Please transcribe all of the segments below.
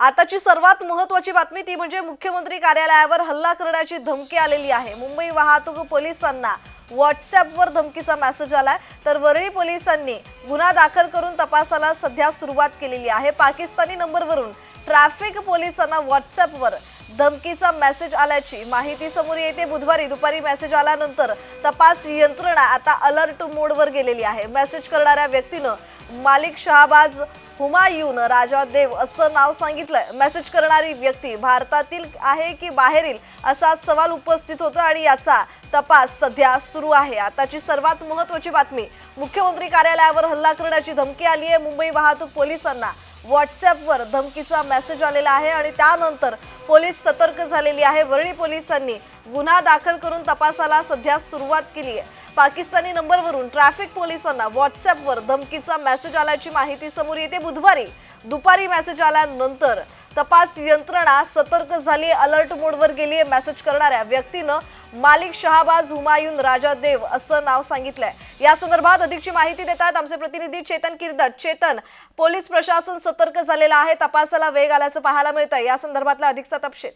आताची सर्वात महत्वाची बातमी ती म्हणजे मुख्यमंत्री कार्यालयावर हल्ला करण्याची धमकी आलेली आहे. मुंबई वाहतूक पोलिसांना व्हॉट्सअपवर धमकीचा मेसेज आलाय. तर वरळी पोलिसांनी गुन्हा दाखल करून तपासाला सध्या सुरुवात केलेली आहे. पाकिस्तानी नंबरवरून ट्रॅफिक पोलिसांना व्हॉट्सअपवर धमकीचा मेसेज आल्याची माहिती समोर येते. बुधवारी दुपारी मेसेज आल्यानंतर तपास यंत्रणा आता अलर्ट मोडवर गेलेली आहे. मेसेज करणाऱ्या व्यक्तीनं मालिक शहाबाज हुमायून राजा देव असं नाव सांगितलंय. मेसेज करणारी व्यक्ती भारतातील आहे की बाहेरील असा सवाल उपस्थित होतो आणि याचा तपास सध्या सुरू आहे. आताची सर्वात महत्वाची बातमी मुख्यमंत्री कार्यालयावर हल्ला करण्याची धमकी आली आहे मुंबई वाहतूक पोलिसांना व्हॉट्सअपवर धमकीचा मेसेज आलेला आहे आणि त्यानंतर पोलीस सतर्क झालेली आहे. वरळी पोलिसांनी गुन्हा दाखल करून तपासाला सध्या सुरुवात केली आहे. पाकिस्तानी नंबरवरून ट्रॅफिक पोलिसांना व्हॉट्सअपवर धमकीचा मेसेज आल्याची माहिती समोर येते. बुधवारी दुपारी मेसेज आल्यानंतर तपास यंत्रणा सतर्क झाली अलर्ट मोडवर गेली आहे मेसेज करणाऱ्या व्यक्तीनं मालिक शहाबाज हुमायून राजा देव असं नाव सांगितलंय. या संदर्भात अधिकची माहिती देतात आमचे प्रतिनिधी चेतन किर्दत. चेतन पोलीस प्रशासन सतर्क झालेलं आहे तपासाला वेग आल्याचं पाहायला मिळतंय. या संदर्भातला अधिकचा तपशील.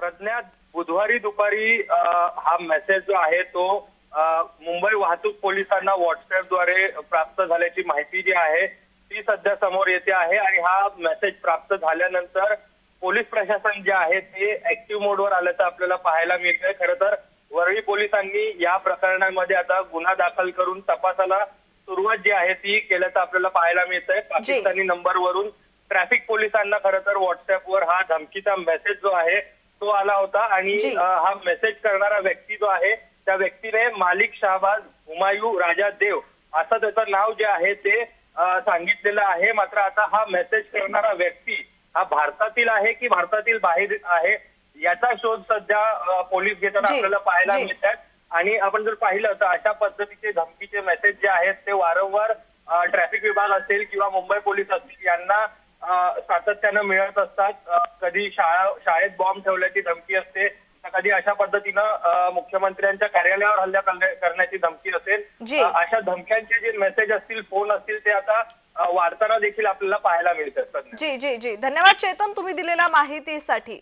प्रज्ञा बुधवारी दुपारी हा मेसेज जो आहे तो मुंबई वाहतूक पोलिसांना व्हॉट्सअपद्वारे प्राप्त झाल्याची माहिती जी आहे ती सध्या समोर येते आहे आणि हा मेसेज प्राप्त झाल्यानंतर पोलीस प्रशासन जे आहे ते ऍक्टिव्ह मोडवर आल्याचं आपल्याला पाहायला मिळतंय. खरं तर वरळी पोलिसांनी या प्रकरणामध्ये आता गुन्हा दाखल करून तपासाला सुरुवात जी आहे ती केल्याचं आपल्याला पाहायला मिळतंय. पाकिस्तानी नंबरवरून ट्रॅफिक पोलिसांना खरं तर व्हॉट्सअपवर हा धमकीचा मेसेज जो आहे तो आला होता आणि हा मेसेज करणारा व्यक्ती जो आहे त्या व्यक्तीने मालिक शहाबाज हुमायू राजा देव असं त्याचं नाव जे आहे ते सांगितलेलं आहे. मात्र आता हा मेसेज करणारा व्यक्ती हा भारतातील आहे की भारतातील बाहेर आहे याचा शोध सध्या पोलीस घेताना आपल्याला पाहायला. मिळतात. आणि आपण जर पाहिलं तर अशा पद्धतीचे धमकीचे मेसेज जे आहेत ते वारंवार ट्रॅफिक विभाग असेल किंवा मुंबई पोलीस असतील यांना सातत्यानं मिळत असतात. कधी शाळा शाळेत बॉम्ब ठेवल्याची धमकी असते. कधी अशा पद्धतीनं मुख्यमंत्र्यांच्या कार्यालयावर हल्ला करण्या- करण्याची धमकी असेल अशा धमक्यांचे जे मेसेज असतील फोन असतील ते आता वाढताना देखील आपल्याला पाहायला मिळतात. सध्या जी जी जी. धन्यवाद चेतन तुम्ही दिलेल्या माहितीसाठी.